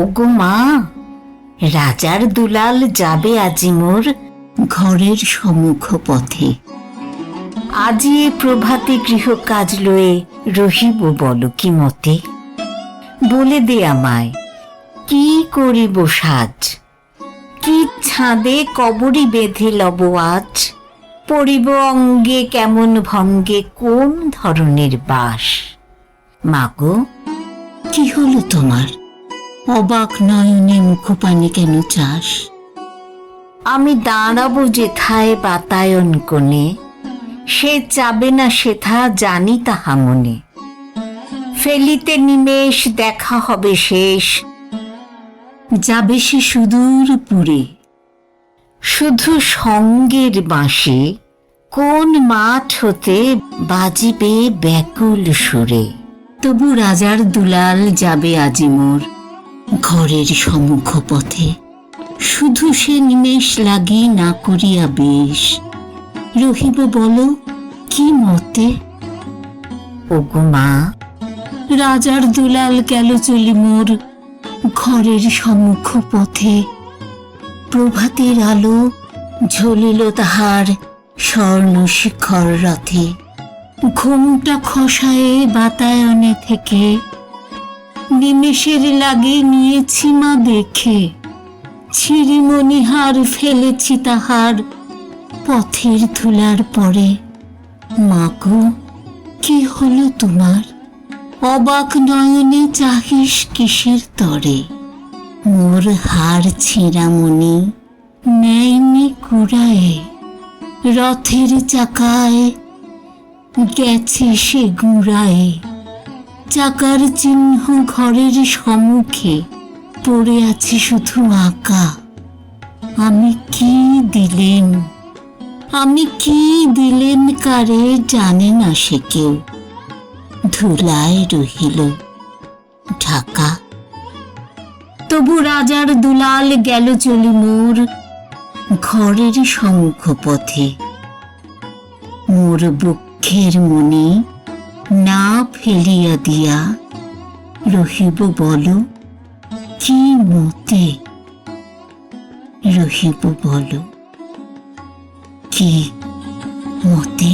ওগো মা, রাজার দুলাল যাবে আজি মোর ঘরের সম্মুখ পথে। আজি এ প্রভাতে গৃহ কাজ লয়ে রহিব বল কি মতে? বলে দে আমায়, কি করিব সাজ? কি ছাদে কবরই বেঁধে লব আজ? পড়িব অঙ্গে কেমন ভঙ্গে কোন ধরনের বাস? মাগো কি হলো তোমার? অবাক নয়নে মুখপানে কেন চাস? আমি দাঁড়াবো যেথায় বাতায়ন কোণে, সে চাবে না সেথা জানি তাহা মনে। ফেলিতে নিমেষ দেখা হবে শেষ, যাবে সে সুদূর পুরে। শুধু সঙ্গের বাঁশে, কোন মাঠ হতে বাজিবে ব্যাকুল সুরে। তবু রাজার দুলাল যাবে আজি মোর ঘরের সম্মুখ পথে শুধু সে নিমেষ লাগি না করিয়া বেশ। রহিব বলো কি মতে? ওগো মা। রাজার দুলাল গেল চলি মোর ঘরের সম্মুখ পথে প্রভাতের আলো ঝলিল তাহার স্বর্ণ শিখর রথে। ঘুমটা খসায়ে বাতায়নে থেকে নিমেষের লাগে নিয়েছি মা দেখে। ছিরিমণিহার ফেলেছি তাহার পথের ধুলার পরে। মাগো কি হলো তোমার? অবাক নয়নে চাহিস কিসের তরে? মোর হার ছিঁড়ামণি নেয়নি কুড়ায়ে। রথের চাকায় গেছে সে গুড়ায়ে। চাকার চিহ্ন ঘরের সম্মুখে পড়ে আছে শুধু আঁকা। আমি কি দিলেন? আমি কি দিলেন কারে জানে না সে কেউ। ধুলায় রহিল ঢাকা। তবু রাজার দুলাল গেল চলি মোর ঘরের সম্মুখ পথে মোর বক্ষের মনে না ফেলিয়া দিয়া রহিব বল কি মতে? রহিব বল কি মতে?